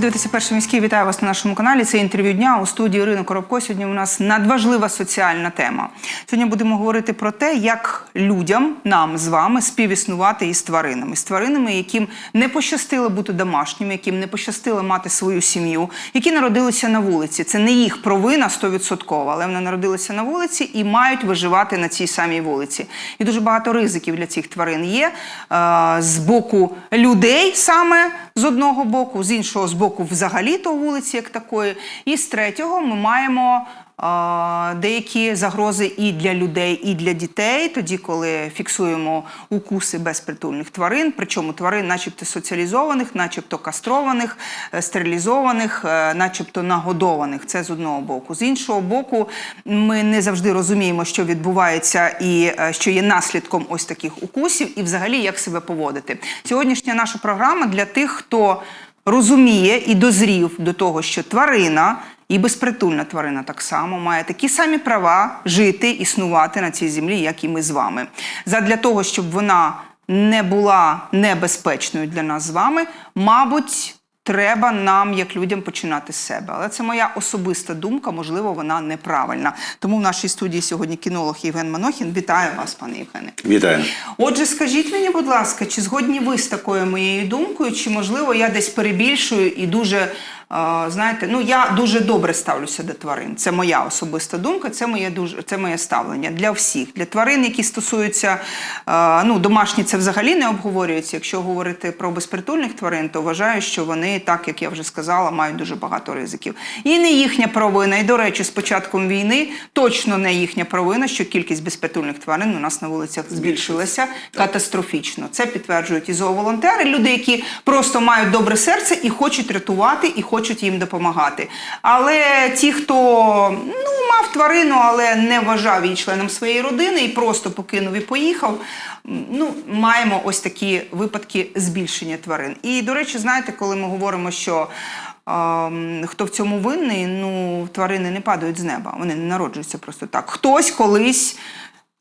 Ви дивитеся перший міський. Вітаю вас на нашому каналі. Це інтерв'ю дня у студії Ірина Коробко. Сьогодні у нас надважлива соціальна тема. Сьогодні будемо говорити про те, як людям, нам з вами співіснувати із тваринами, з тваринами, яким не пощастило бути домашніми, яким не пощастило мати свою сім'ю, які народилися на вулиці. Це не їх провина 100%, але вони народилися на вулиці і мають виживати на цій самій вулиці. І дуже багато ризиків для цих тварин є е, з боку людей саме з одного боку, з іншого з боку, взагалі то вулиці як такої. І з третього ми маємо деякі загрози і для людей, і для дітей, тоді, коли фіксуємо укуси безпритульних тварин, причому тварин, начебто соціалізованих, начебто кастрованих, е, стерилізованих, е, начебто нагодованих. Це з одного боку. З іншого боку, ми не завжди розуміємо, що відбувається і е, що є наслідком ось таких укусів, і взагалі як себе поводити. Сьогоднішня наша програма для тих, хто розуміє і дозрів до того, що тварина. І безпритульна тварина так само має такі самі права жити, існувати на цій землі, як і ми з вами. Задля того, щоб вона не була небезпечною для нас з вами, мабуть, треба нам, як людям, починати з себе. Але це моя особиста думка, можливо, вона неправильна. Тому в нашій студії сьогодні кінолог Євген Манохін. Вітаю вас, пане Євгене. Вітаю. Отже, скажіть мені, будь ласка, чи згодні ви з такою моєю думкою, чи можливо я десь перебільшую і дуже. Знаєте, ну я дуже добре ставлюся до тварин. Це моя особиста думка, це моє дуже це моє ставлення для всіх. Для тварин, які стосуються ну домашні, це взагалі не обговорюється. Якщо говорити про безпритульних тварин, то вважаю, що вони, так як я вже сказала, мають дуже багато ризиків. І не їхня провина. І до речі, з початком війни точно не їхня провина, що кількість безпритульних тварин у нас на вулицях збільшилася катастрофічно. Це підтверджують і зооволонтери, люди, які просто мають добре серце і хочуть рятувати, і хочуть їм допомагати. Але ті, хто ну мав тварину, але не вважав її членом своєї родини і просто покинув і поїхав. Ну, маємо ось такі випадки збільшення тварин. І до речі, знаєте, коли ми говоримо, що ем, хто в цьому винний, ну тварини не падають з неба, вони не народжуються просто так. Хтось колись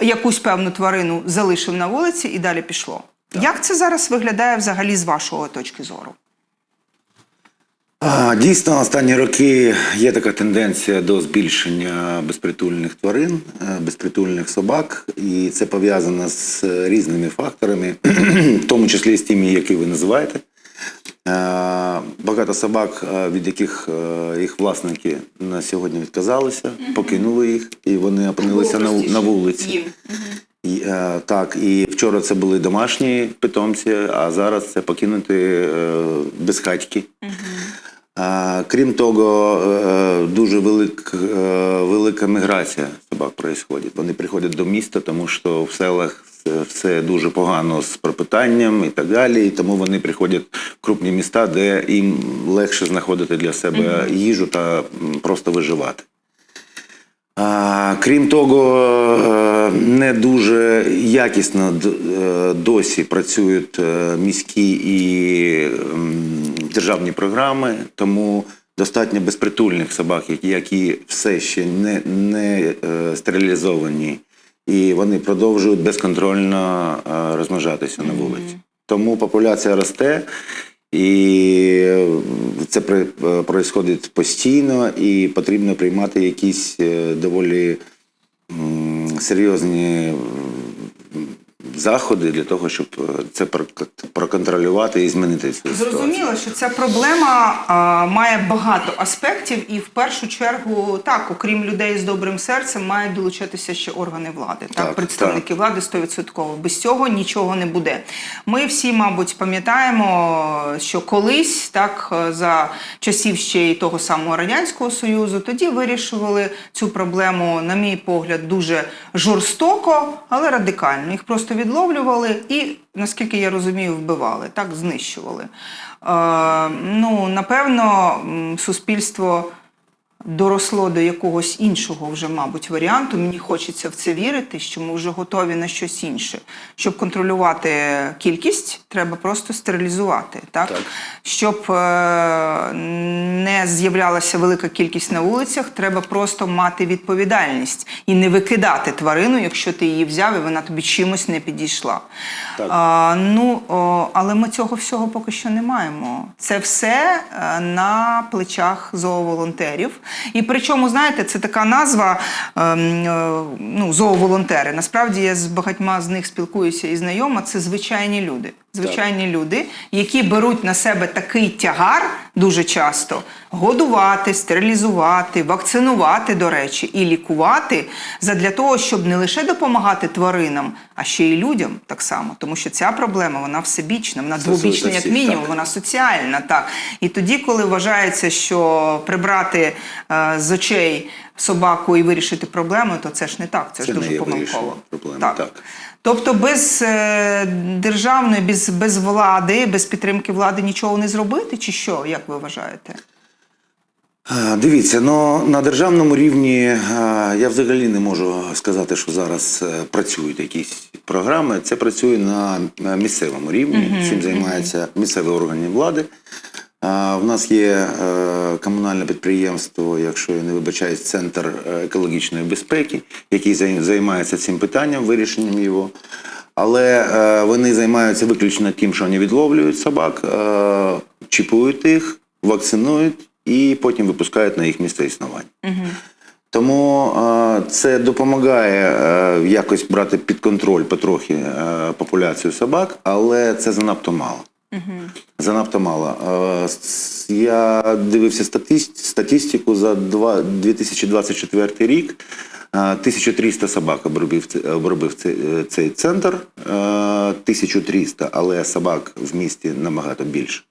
якусь певну тварину залишив на вулиці і далі пішло. Як це зараз виглядає взагалі з вашого точки зору? Дійсно, останні роки є така тенденція до збільшення безпритульних тварин, е, безпритульних собак, і це пов'язано з різними факторами, в тому числі з тими, які ви називаєте. Е, Багато собак, е, від яких їх власники на сьогодні відказалися, покинули їх, і вони опинилися на, на вулиці. І, так, і вчора це були домашні питомці, а зараз це покинуті е, безхатьки. Крім того, е, дуже велик, е, велика міграція собак відбувається. Вони приходять до міста, тому що в селах все- дуже погано з пропитанням і так далі. І тому вони приходять в крупні міста, де їм легше знаходити для себе їжу та просто виживати. Крім того, е, не дуже якісно досі працюють міські і державні програми, тому достатньо безпритульних собак, які- все ще не, не е, стерилізовані, і вони продовжують безконтрольно е, розмножатися на вулиці. Тому популяція росте. І це відбувається постійно, і потрібно приймати якісь е, доволі серйозні заходи для того, щоб е, це прок- проконтролювати і змінити цю ситуацію. Зрозуміло, що ця проблема а, має багато аспектів, і в першу чергу, так, окрім людей з добрим серцем, мають долучатися ще органи влади, так, Так, представники влади 100%. Без цього нічого не буде. Ми всі, мабуть, пам'ятаємо, що колись, так, за часів ще й того самого радянського союзу, тоді вирішували цю проблему, на мій погляд, дуже жорстоко, але радикально. Їх просто відловлювали і, наскільки я розумію, вбивали, так знищували. Е, ну, напевно, суспільство доросло до якогось іншого вже, мабуть, варіанту. Мені хочеться в це вірити, що ми вже готові на щось інше. Щоб контролювати кількість, треба просто стерилізувати. Так? Так. Щоб е, не з'являлася велика кількість на вулицях, треба просто мати відповідальність і не викидати тварину, якщо ти її взяв і вона тобі чимось не підійшла. Так. А, ну, але ми цього всього поки що не маємо. Це все е, на плечах зооволонтерів. І причому, знаєте, це така назва ем, е, ну, зооволонтери. Насправді я з багатьма з них спілкуюся і знайома. Це звичайні люди. Звичайні люди, які беруть на себе такий тягар дуже часто годувати, стерилізувати, вакцинувати, до речі, і лікувати задля того, щоб не лише допомагати тваринам, а ще й людям так само. Тому що ця проблема вона всебічна, вона двобічна, як мінімум, так. вона соціальна. Так. І тоді, коли вважається, що прибрати е, з очей собаку і вирішити проблему, то це ж не так. Це, Це ж дуже помилково. вирішенням проблеми, так. Тобто без е, державної, без, без влади, без підтримки влади нічого не зробити, чи що, як ви вважаєте? Дивіться, ну на державному рівні я взагалі не можу сказати, що зараз е, працюють якісь програми. Це працює на на місцевому рівні. Цим займаються місцеві органи влади. В нас є е, комунальне підприємство, якщо я не вибачаюсь, центр е, екологічної безпеки, який займається цим питанням, вирішенням його. Але е, вони займаються виключно тим, що вони відловлюють собак, чіпують їх, вакцинують і потім випускають на їх місце існування. Тому це допомагає якось брати під контроль потрохи популяцію собак, але це занадто мало. Занадто мало. Я дивився статистику за 2024 рік. Е, 1300 собак обробив, е, цей центр. Е, 1300, але собак в місті набагато більше.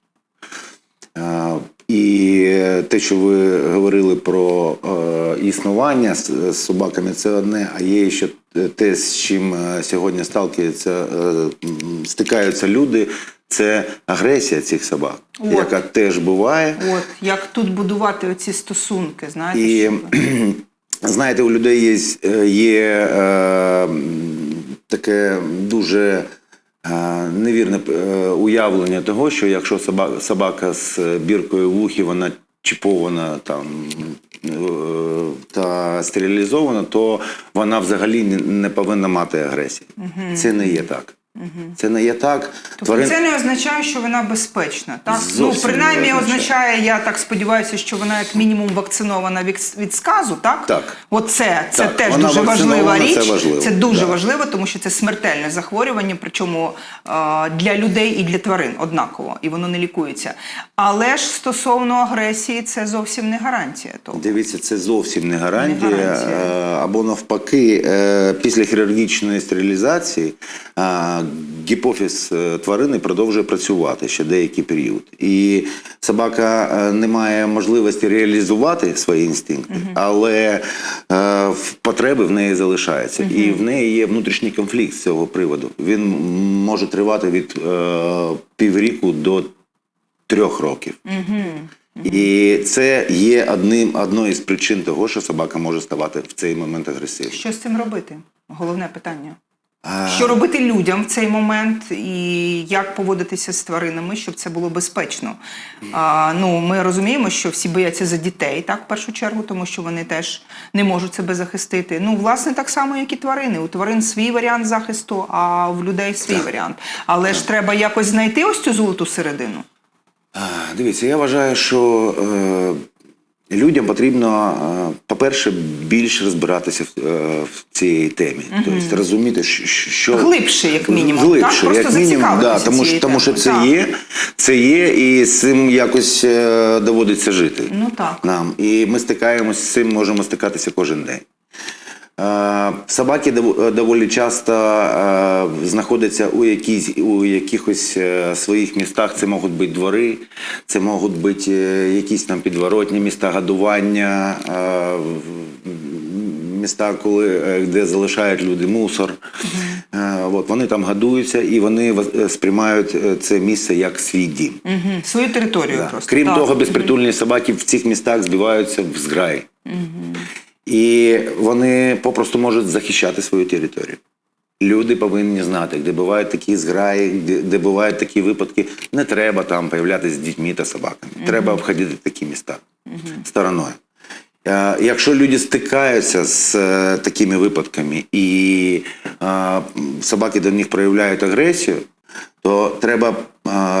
І те, що ви говорили про існування з, з собаками, це одне, а є ще те, з чим е, сьогодні сталкуються, е, стикаються люди, це агресія цих собак, От. яка теж буває. От як тут будувати оці стосунки, знаєте? І знаєте, у людей є, е, є е, таке дуже е, невірне е, уявлення того, що якщо собака, собака з біркою в вухі, вона чіпована там е, та стерилізована, то вона взагалі не, не повинна мати агресії. Це не є так. Це не є так. Тобто це не означає, що вона безпечна, так? Зовсім ну, не принаймні означає. означає, я так сподіваюся, що вона як мінімум вакцинована від, від сказу, так? Так. Оце це Так, теж вона дуже важлива річ. це важливо, Це дуже да. важливо, тому що це смертельне захворювання, причому е, для людей і для тварин однаково, і воно не лікується. Але ж стосовно агресії, це зовсім не гарантія того. Дивіться, це зовсім не гарантія. Не гарантія. Або навпаки, е, після хірургічної стерилізації гіпофіз е, тварини продовжує працювати ще деякий період. І собака е, не має можливості реалізувати свої інстинкти, але е, потреби в неї залишаються. І в неї є внутрішній конфлікт з цього приводу. Він може тривати від е, півріку до трьох років. І це є одним одною з причин того, що собака може ставати в цей момент агресивною. Що з цим робити? Головне питання. А, Що робити людям в цей момент, і як поводитися з тваринами, щоб це було безпечно? А, ну, ми розуміємо, що всі бояться за дітей, так, в першу чергу, тому що вони теж не можуть себе захистити. Ну, власне, так само, як і тварини. У тварин свій варіант захисту, а в людей свій варіант. Але ж треба якось знайти ось цю золоту середину. а, Дивіться, я вважаю, що е, людям потрібно, е, по-перше, більше розбиратися в, е, в цій темі. Тобто розуміти, що, Глибше, як мінімум, Глибше, так? як мінімум, да, тому, що, тому що це так. є, це є, і з цим якось е, доводиться жити. Ну так. нам. І ми стикаємося з цим, можемо стикатися кожен день. Е, Собаки дов- доволі часто е, знаходяться у, якійсь, у якихось е, своїх містах. Це можуть бути двори, це можуть бути е, якісь там підворотні міста годування, е, міста, коли, е, де залишають люди мусор. Е, от, вони там годуються і вони е, сприймають е, це місце як свій дім. Угу. Свою територію Да. просто. Крім Так. того, безпритульні собаки в цих містах збиваються в зграї. І вони попросту можуть захищати свою територію. Люди повинні знати, де бувають такі зграї, де, де бувають такі випадки, не треба там появлятися з дітьми та собаками. Треба обходити такі міста стороною. Е, Якщо люди стикаються з е, такими випадками і е, собаки до них проявляють агресію, то треба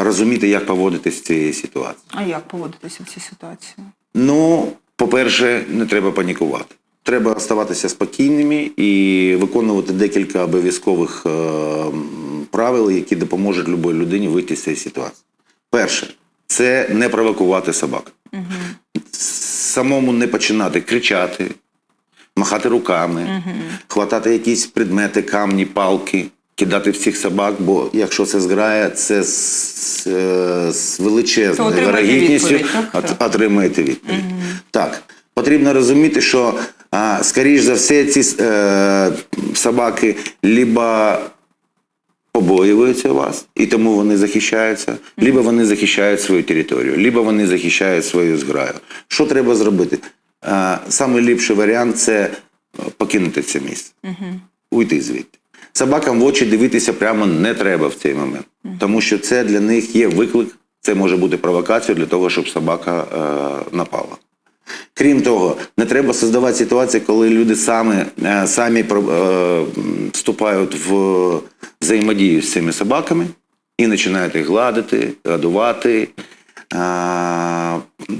розуміти, як поводитись в цій ситуації. А як поводитися в цій ситуації? Ну, по-перше, не треба панікувати. Треба оставатися спокійними і виконувати декілька обов'язкових е, правил, які допоможуть любой людині вийти з цієї ситуації. Перше, це не провокувати собак. Самому не починати кричати, махати руками, хватати якісь предмети, камні, палки, кидати всіх собак, бо якщо це зграє, це з, е, з То величезною отримаєте вирогідністю відповідь, так? от- Так. отримаєте відповідь. Так. Потрібно розуміти, що, а, скоріш за все, ці е, собаки либо побоюються вас, і тому вони захищаються, либо вони захищають свою територію, либо вони захищають свою зграю. Що треба зробити? А, Самий варіант це е, покинути це місце, уйти звідти. Собакам в очі дивитися прямо не треба в цей момент, тому що це для них є виклик, це може бути провокацією для того, щоб собака е, напала. Крім того, не треба создавати ситуації, коли люди самі, е, самі про- е, вступають в взаємодію з цими собаками і починають їх гладити, годувати, е,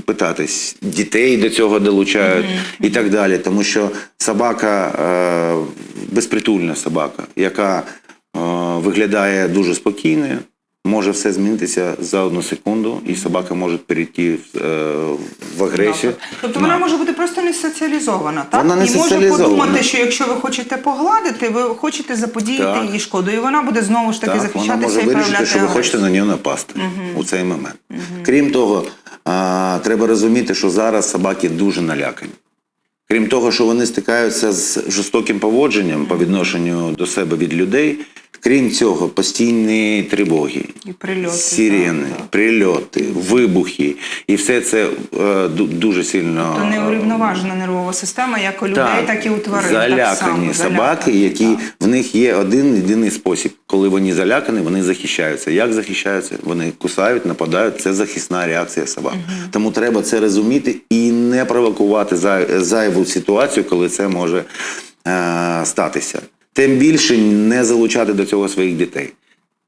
питатись, дітей до цього долучають і так далі. Тому що собака, е, безпритульна собака, яка е, виглядає дуже спокійною, може все змінитися за одну секунду, і собака може перейти в, е, в агресію. Тобто вона може бути просто не соціалізована, так? Вона не і може соціалізована. подумати, що якщо ви хочете погладити, ви хочете заподіяти Так. їй шкоду, і вона буде знову ж таки Так, вона захищатися може і вирішити, проявляти що ви агресію. хочете на нього напасти у цей момент. Крім того, а, треба розуміти, що зараз собаки дуже налякані. Крім того, що вони стикаються з жорстоким поводженням по відношенню до себе від людей, крім цього, постійні тривоги, І прильоти. сирени, так, так. прильоти, вибухи, і все це е, дуже сильно То неурівноважена нервова система, як у людей, так, і у тварин. залякані так само, собаки, які так. в них є один єдиний спосіб. Коли вони залякані, вони захищаються. Як захищаються? Вони кусають, нападають. Це захисна реакція собак. Тому треба це розуміти і не провокувати зай- зайву ситуацію, коли це може е, статися. Тим більше не залучати до цього своїх дітей.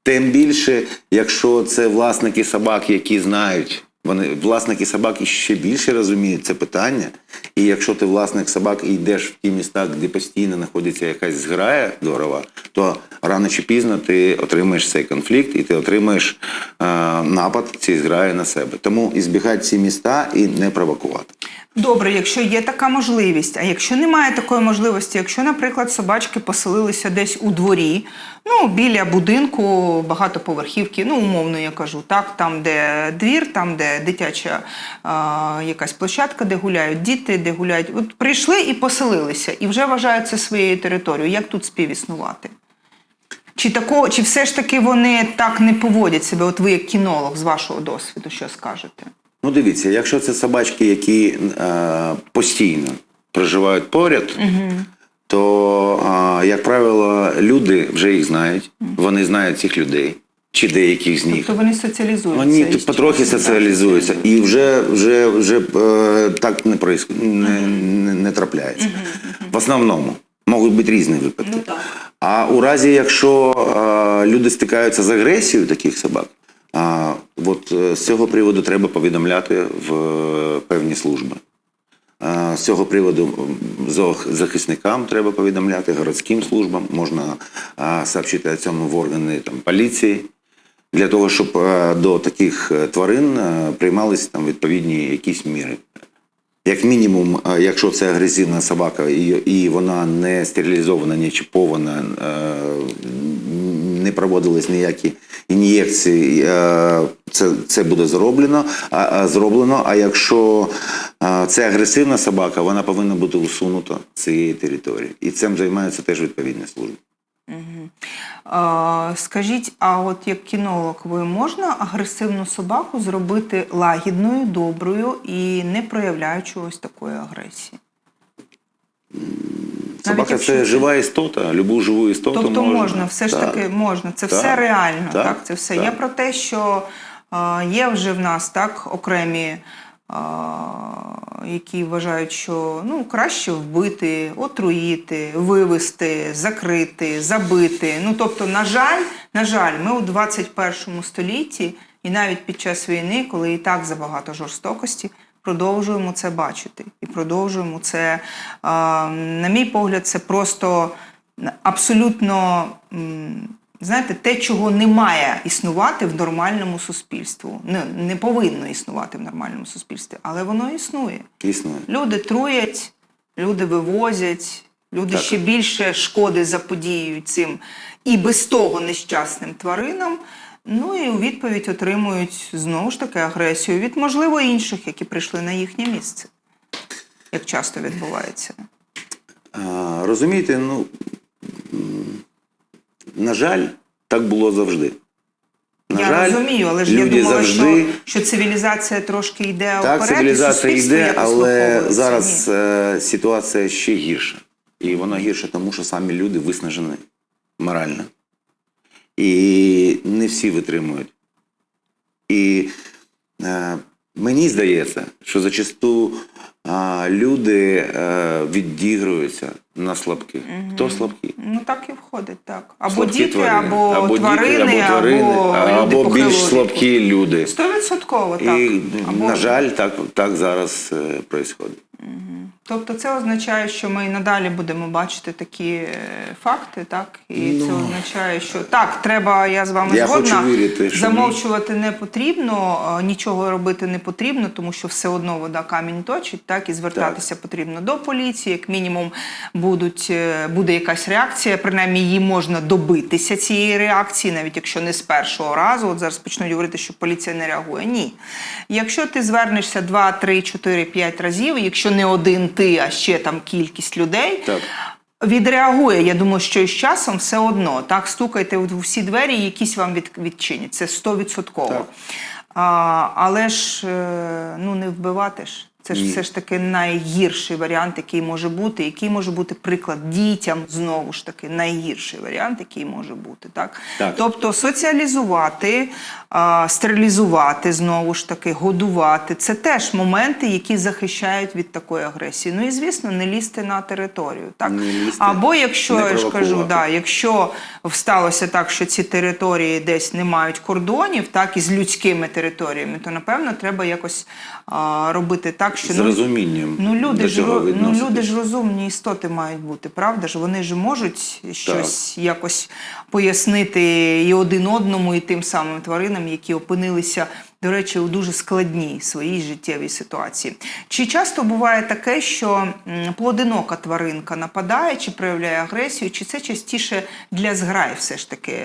Тим більше, якщо це власники собак, які знають, вони власники собак ще більше розуміють це питання. І якщо ти власник собак і йдеш в ті міста, де постійно знаходиться якась зграя дорова, то рано чи пізно ти отримаєш цей конфлікт і ти отримаєш е, напад цієї зграї на себе. Тому і збігати ці міста і не провокувати. Добре, якщо є така можливість, а якщо немає такої можливості, якщо, наприклад, собачки поселилися десь у дворі, ну біля будинку багатоповерхівки, ну умовно я кажу, так, там, де двір, там, де дитяча а, якась площадка, де гуляють діти, де гуляють. От прийшли і поселилися, і вже вважають це своєю територією. Як тут співіснувати? Чи тако, чи все ж таки вони так не поводять себе? От ви як кінолог з вашого досвіду, що скажете? Ну, дивіться, якщо це собачки, які е, постійно проживають поряд, то, е, як правило, люди вже їх знають, вони знають цих людей, чи деяких з них. Тобто вони соціалізуються. Вони потрохи соціалізуються і вже, вже, вже е, так не, происход- не, не, не трапляється. В основному можуть бути різні випадки. Ну, так. А у разі, якщо е, люди стикаються з агресією таких собак, а, от е, з цього приводу треба повідомляти в е, певні служби. З цього приводу м, зоозахисникам треба повідомляти, городським службам, можна сообщити о цьому в органи там, поліції, для того, щоб е, до таких тварин приймалися там відповідні якісь міри. Як мінімум, якщо це агресивна собака і, і вона не стерилізована, не чіпована, не проводились ніякі ін'єкції, е, це, це буде зроблено. А, зроблено. а якщо е, це агресивна собака, вона повинна бути усунута з цієї території. І цим займаються теж відповідні служби. Скажіть, а от як кінолог, ви можна агресивну собаку зробити лагідною, доброю і не проявляючи ось такої агресії? Собака якщо це жива істота, любу живу істоту Тобто можна. можна, все ж Так. таки можна. Це Так, все реально. Так, так, це все. так. Я про те, що е, є вже в нас так окремі, е, які вважають, що ну краще вбити, отруїти, вивести, закрити, забити. Ну тобто, на жаль, на жаль, ми у 21 столітті, і навіть під час війни, коли і так забагато жорстокості. Продовжуємо це бачити і продовжуємо це. На мій погляд, це просто абсолютно знаєте, те, чого не має існувати в нормальному суспільстві. Не, не повинно існувати в нормальному суспільстві, але воно існує. Існує. Люди труять, люди вивозять, люди Так. ще більше шкоди заподіюють цим і без того нещасним тваринам. Ну і у відповідь отримують знову ж таки агресію від, можливо, інших, які прийшли на їхнє місце, як часто відбувається. А, розумієте, ну на жаль, так було завжди. На я жаль, розумію, але ж я думала, завжди що, що цивілізація трошки йде так, вперед, цивілізація суспільство йде, але зараз Ні. е, ситуація ще гірша. І вона гірша, тому що самі люди виснажені морально. І не всі витримують. І е, мені здається, що зачасту а, люди е, відігруються на слабких. Хто слабкі? Ну так і входить, так. Або Слабкі діти, тварини. або, діти, тварини, або, тварини, або, люди або більш слабкі люди. Стовідсотково, так. І, Або- на жаль, так, так зараз е, відбувається. Тобто це означає, що ми і надалі будемо бачити такі е, факти, так? І це означає, що так, треба, я з вами Ну. Я згодна. хочу вірити, що замовчувати не потрібно, е, нічого робити не потрібно, тому що все одно вода камінь точить, так, і звертатися потрібно до поліції, як мінімум будуть, е, буде якась реакція, принаймні її можна добитися цієї реакції, навіть якщо не з першого разу. От зараз почнуть говорити, що поліція не реагує. Ні. Якщо ти звернешся 2, 3, 4, 5 разів, якщо не один ти, а ще там кількість людей, Так. відреагує. Я думаю, що із часом все одно. Так, стукайте в всі двері, якісь вам від, відчинять. Це 100%. Так. А, але ж е, ну, не вбивати ж. Це ж все ж таки найгірший варіант, який може бути, який може бути приклад дітям, знову ж таки, найгірший варіант, який може бути. Так? Так. Тобто соціалізувати, а, стерилізувати, знову ж таки, годувати це теж моменти, які захищають від такої агресії. Ну і звісно, не лізти на територію. Так? Не лізти, Або якщо не я ж кажу, да, якщо сталося так, що ці території десь не мають кордонів, так і з людськими територіями, то напевно треба якось а, робити так, що З ну, розумінням. Ну люди ж ну, люди ж розумні істоти мають бути, правда ж? Вони ж можуть щось якось пояснити і один одному, і тим самим тваринам, які опинилися, до речі, у дуже складній своїй життєвій ситуації. Чи часто буває таке, що м, поодинока тваринка нападає чи проявляє агресію, чи це частіше для зграї все ж таки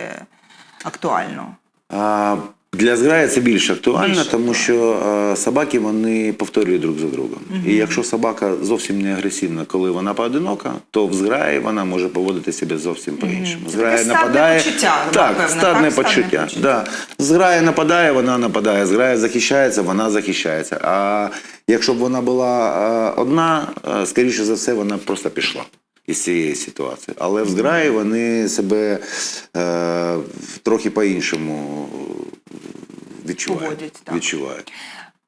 актуально? А, для зграї це більш актуально, Більш тому що е, собаки вони повторюють друг за другом. І якщо собака зовсім не агресивна, коли вона поодинока, то в зграї вона може поводити себе зовсім по-іншому. Це Зграя таке нападає. почуття, так, напевно, стадне так? Почуття. почуття. Да. Зграя нападає, вона нападає. Зграя захищається, вона захищається. А якщо б вона була е, одна, е, скоріше за все, вона просто пішла. Із цієї ситуації. Але в зграї вони себе е, трохи по-іншому відчувають. Поводять, так. відчувають.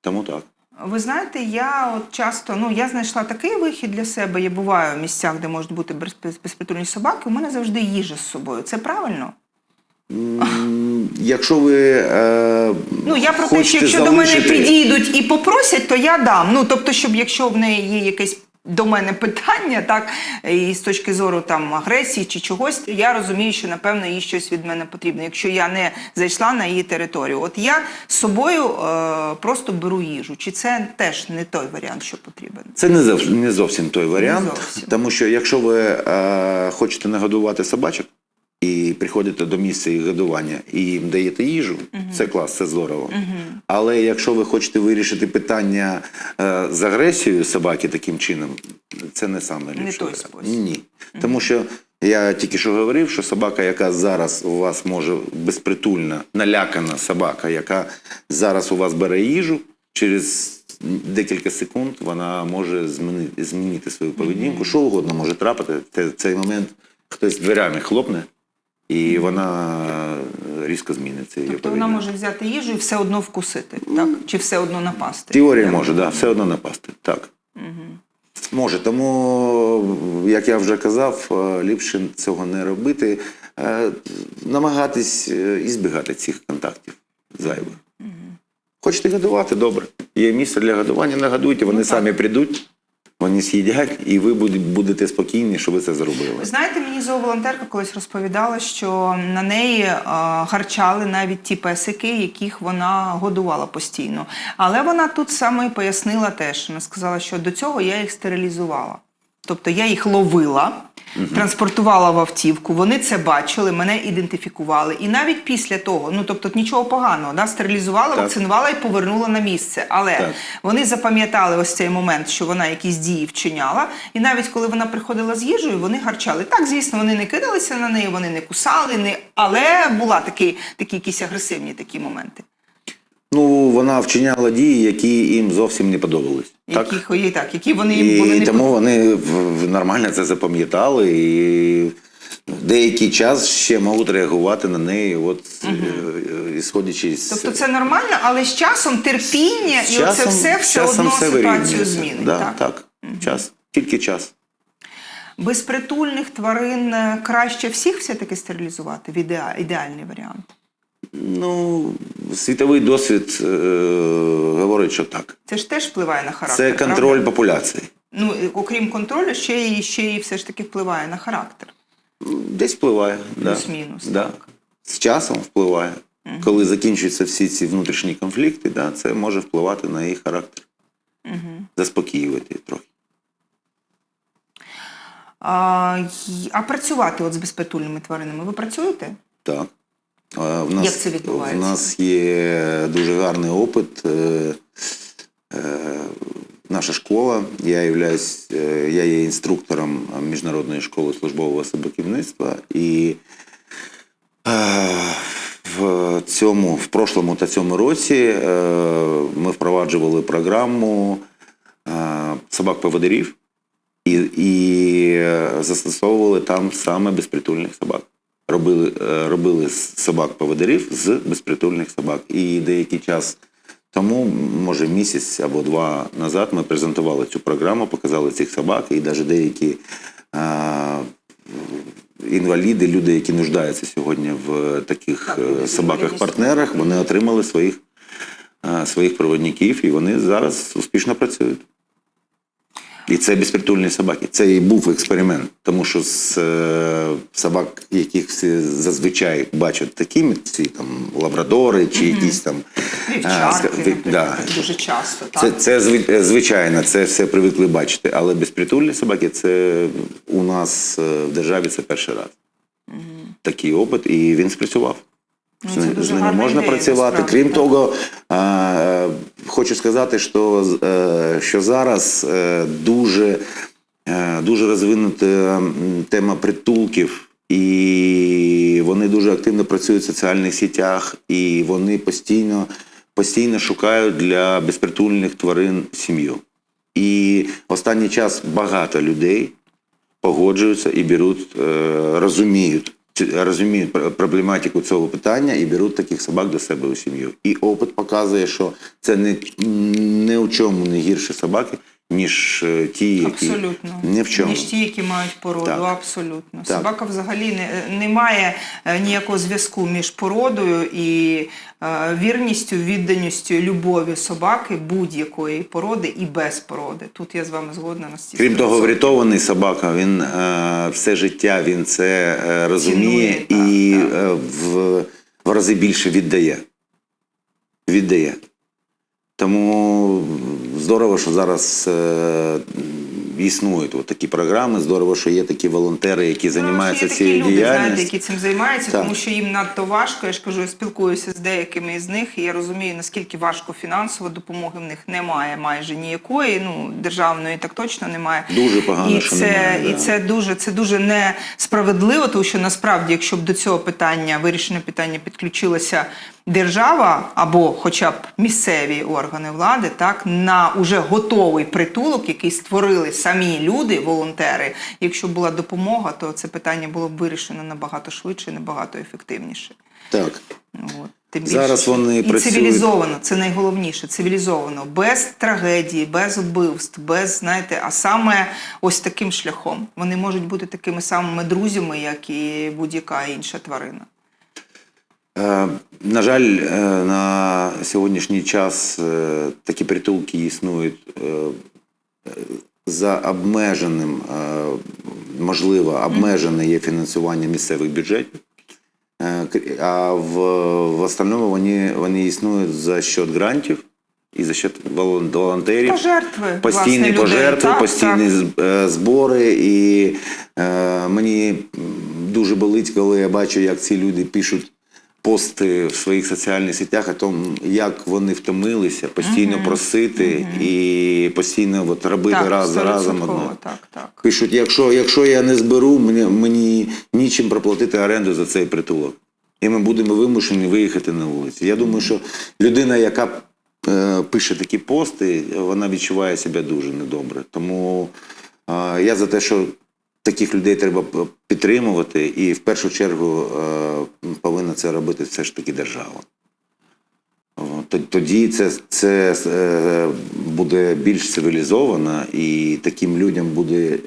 Тому так. Ви знаєте, я от часто ну я знайшла такий вихід для себе. Я буваю в місцях, де можуть бути безпри- безпритульні собаки. У мене завжди їжа з собою. Це правильно? Якщо ви е, Ну я про те, що якщо до мене підійдуть і попросять, то я дам. Ну тобто, щоб якщо в неї є якесь до мене питання, так і з точки зору там агресії чи чогось, я розумію, що напевно їй щось від мене потрібно. Якщо я не зайшла на її територію, от я з собою е, просто беру їжу. Чи це теж не той варіант, що потрібен? Це не зовсім, не зовсім той варіант, зовсім. тому що якщо ви е, хочете нагодувати собачок і приходите до місця їх годування і їм даєте їжу, це клас, це здорово. Але якщо ви хочете вирішити питання е, з агресією собаки таким чином, це не саме Не ліпший той спосіб. Ні. Тому що Я тільки що говорив, що собака, яка зараз у вас може безпритульна, налякана собака, яка зараз у вас бере їжу, через декілька секунд вона може змінити, змінити свою поведінку. Що угодно може трапити. Це, цей момент хтось дверями хлопне, і вона різко зміниться. її Тобто вона може взяти їжу і все одно вкусити, так? Чи все одно напасти? Теорія Так. може, да, все одно напасти. Так. Може, тому, як я вже казав, е, ліпше цього не робити, е, намагатись е, ізбігати цих контактів зайвих. Хочете годувати? Добре. Є місце для годування, нагодуйте, вони самі прийдуть, вони з'їдять, і ви будете спокійні, що ви це зробили. Знаєте, мені зооволонтерка колись розповідала, що на неї е, гарчали навіть ті песики, яких вона годувала постійно. Але вона тут саме і пояснила теж. Вона сказала, що до цього я їх стерилізувала. Тобто я їх ловила, транспортувала в автівку, вони це бачили, мене ідентифікували. І навіть після того, ну тобто нічого поганого, да, стерилізувала, Так. вакцинувала і повернула на місце. Але Так. вони запам'ятали ось цей момент, що вона якісь дії вчиняла. І навіть коли вона приходила з їжею, вони гарчали. Так, звісно, вони не кидалися на неї, вони не кусали, не... але була такі, такі якісь агресивні такі моменти, Ну, вона вчиняла дії, які їм зовсім не подобались. Так? які, і так, які вони їм були І не тому вони нормально це запам'ятали і деякий час ще можуть реагувати на неї, от е, ісходячи з Тобто це нормально, але з часом терпіння з і оце все все одно все ситуацію змінить. Да, так. так. Час, тільки час. Безпритульних тварин е, краще всіх все-таки стерилізувати в ідеа- ідеальний варіант. Ну, світовий досвід е, говорить, що так. Це ж теж впливає на характер. Це контроль правда? популяції. Ну, окрім контролю, ще і ще і все ж таки впливає на характер. Десь впливає. Плюс-мінус, Да. так. З часом впливає. Коли закінчуються всі ці внутрішні конфлікти, да, це може впливати на їх характер. Заспокоювати трохи. А, а працювати от з безпритульними тваринами ви працюєте? Так. В нас, Як це відбувається? В нас є дуже гарний опит. Е, е, Наша школа, я, являюсь, е, я є інструктором Міжнародної школи службового собаківництва. І в цьому, в прошлому та цьому році ми впроваджували програму собак-поводирів і, і застосовували там саме безпритульних собак. Робили, е, робили собак-поводирів з безпритульних собак. І деякий час тому, може місяць або два назад, ми презентували цю програму, показали цих собак, і навіть деякі е, інваліди, люди, які нуждаються сьогодні в таких Так, е, собаках-партнерах, вони отримали своїх, своїх проводників, і вони зараз успішно працюють. І це безпритульні собаки. Це і був експеримент, тому що з е, собак, яких всі зазвичай бачать такими, ці там лабрадори чи якісь там Вівчарки, ви- наприклад, да. дуже часто. Так? Це, це звичайно, це все привикли бачити. Але безпритульні собаки це у нас е, в державі це перший раз. Такий опит, і він спрацював. Ну, з, це з ними можна ідея, працювати. насправді, Крім так. того, е, хочу сказати, що, е, що зараз е, дуже, дуже розвинута тема притулків. І вони дуже активно працюють в соціальних сітях, і вони постійно, постійно шукають для безпритульних тварин сім'ю. І останній час багато людей погоджуються і беруть, розуміють, розуміють пр- проблематику цього питання і беруть таких собак до себе у сім'ю. І опит показує, що це не, не у чому не гірші собаки, ніж е, ті, які Абсолютно. не в чому. Ніж ті, які мають породу, Так. абсолютно. Так. Собака взагалі не, не має е, ніякого зв'язку між породою і е, вірністю, відданістю, любов'ю собаки будь-якої породи і без породи. Тут я з вами згодна на стільки. Крім того, врятований собака, він е, все життя він це е, розуміє Цінує, і так, так. е, в, в рази більше віддає. Віддає. Тому здорово, що зараз е, існують от такі програми. Здорово, що є такі волонтери, які займаються Ну, цією люди, знаєте, діяльністю. які цим займаються, Так. тому що їм надто важко. Я ж кажу, я спілкуюся з деякими із них, і я розумію, наскільки важко фінансово допомоги в них немає майже ніякої. Ну державної так точно немає. Дуже погано, і що це, немає, і да. це дуже це дуже несправедливо, тому що насправді, якщо б до цього питання вирішення питання підключилася держава або хоча б місцеві органи влади, так на уже готовий притулок, який створили самі люди, волонтери. Якщо була допомога, то це питання було б вирішено набагато швидше, набагато ефективніше. Так. От. Тим більше, Зараз вони і працюють- цивілізовано, це найголовніше, цивілізовано, без трагедії, без вбивств, без знаєте, а саме ось таким шляхом. Вони можуть бути такими самими друзями, як і будь-яка інша тварина. Е, На жаль, е, на сьогоднішній час е, такі притулки існують за обмеженим, е, можливо, обмежене є фінансування місцевих бюджетів. Е, А в, в остальному вони, вони існують за счет грантів і за счет волон- волонтерів. Пожертви, Постійні власне, людей. пожертви, Так, постійні так. е, збори. І е, мені дуже болить, коли я бачу, як ці люди пишуть пости в своїх соціальних сетях о тому, як вони втомилися постійно просити і постійно от, робити Так, раз за разом 100%, Так, так. Пишуть, якщо, якщо я не зберу, мені, мені нічим проплатити оренду за цей притулок. І ми будемо вимушені виїхати на вулицю. Я думаю, що людина, яка е, пише такі пости, вона відчуває себе дуже недобре. Тому е, я за те, що таких людей треба підтримувати, і в першу чергу е, повинна це робити все ж таки держава. Тоді це, це е, буде більш цивілізовано, і таким людям буде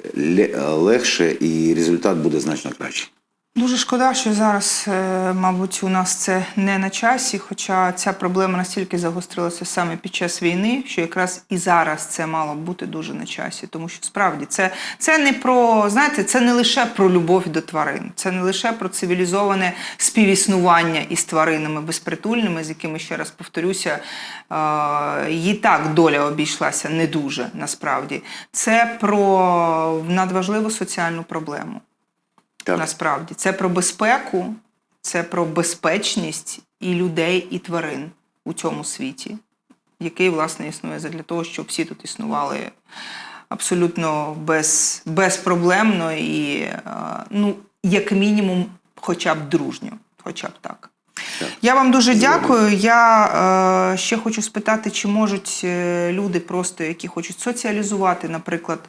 легше, і результат буде значно кращий. Дуже шкода, що зараз, е, мабуть, у нас це не на часі, хоча ця проблема настільки загострилася саме під час війни, що якраз і зараз це мало бути дуже на часі. Тому що справді це, це не про, знаєте, це не лише про любов до тварин, це не лише про цивілізоване співіснування із тваринами безпритульними, з якими, ще раз повторюся, е, їй так доля обійшлася не дуже насправді. Це про надважливу соціальну проблему. Так. Насправді це про безпеку, це про безпечність і людей, і тварин у цьому світі, який власне існує для того, щоб всі тут існували абсолютно без, безпроблемно і, ну, як мінімум, хоча б дружньо, хоча б так. Я вам дуже дякую. Я е, ще хочу спитати, чи можуть е, люди, просто які хочуть соціалізувати, наприклад,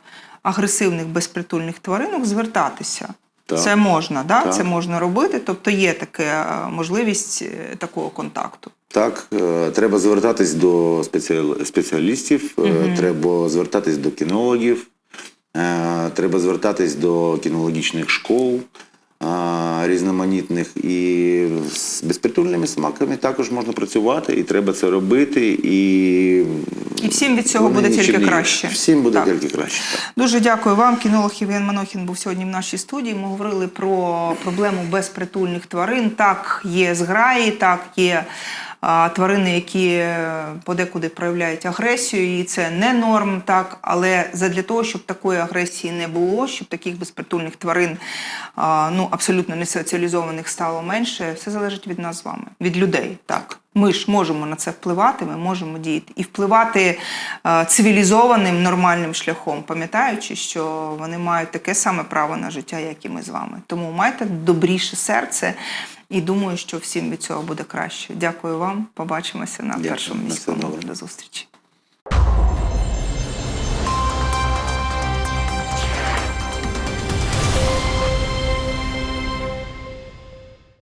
агресивних безпритульних тваринок, звертатися. Так. Це можна, да? Так. це можна робити. Тобто є така можливість е, такого контакту. Так, е, треба звертатись до спеціал- спеціалістів, угу. треба звертатись до кінологів, е, треба звертатись до кінологічних школ е, різноманітних. І з безпритульними собаками також можна працювати, і треба це робити. І, І всім від цього буде тільки не краще. Всім буде Так. тільки краще. Так. Дуже дякую вам. Кінолог Євген Манохін був сьогодні в нашій студії. Ми говорили про проблему безпритульних тварин. Так, є зграї, так є тварини, які е, подекуди проявляють агресію, і це не норм, так. Але задля того, щоб такої агресії не було, щоб таких безпритульних тварин ну, абсолютно не соціалізованих стало менше, все залежить від нас з вами, від людей. Так. Ми ж можемо на це впливати, ми можемо діяти і впливати е, цивілізованим нормальним шляхом, пам'ятаючи, що вони мають таке саме право на життя, як і ми з вами. Тому майте добріше серце і думаю, що всім від цього буде краще. Дякую вам. Побачимося на Дякую. першому міському. До зустрічі.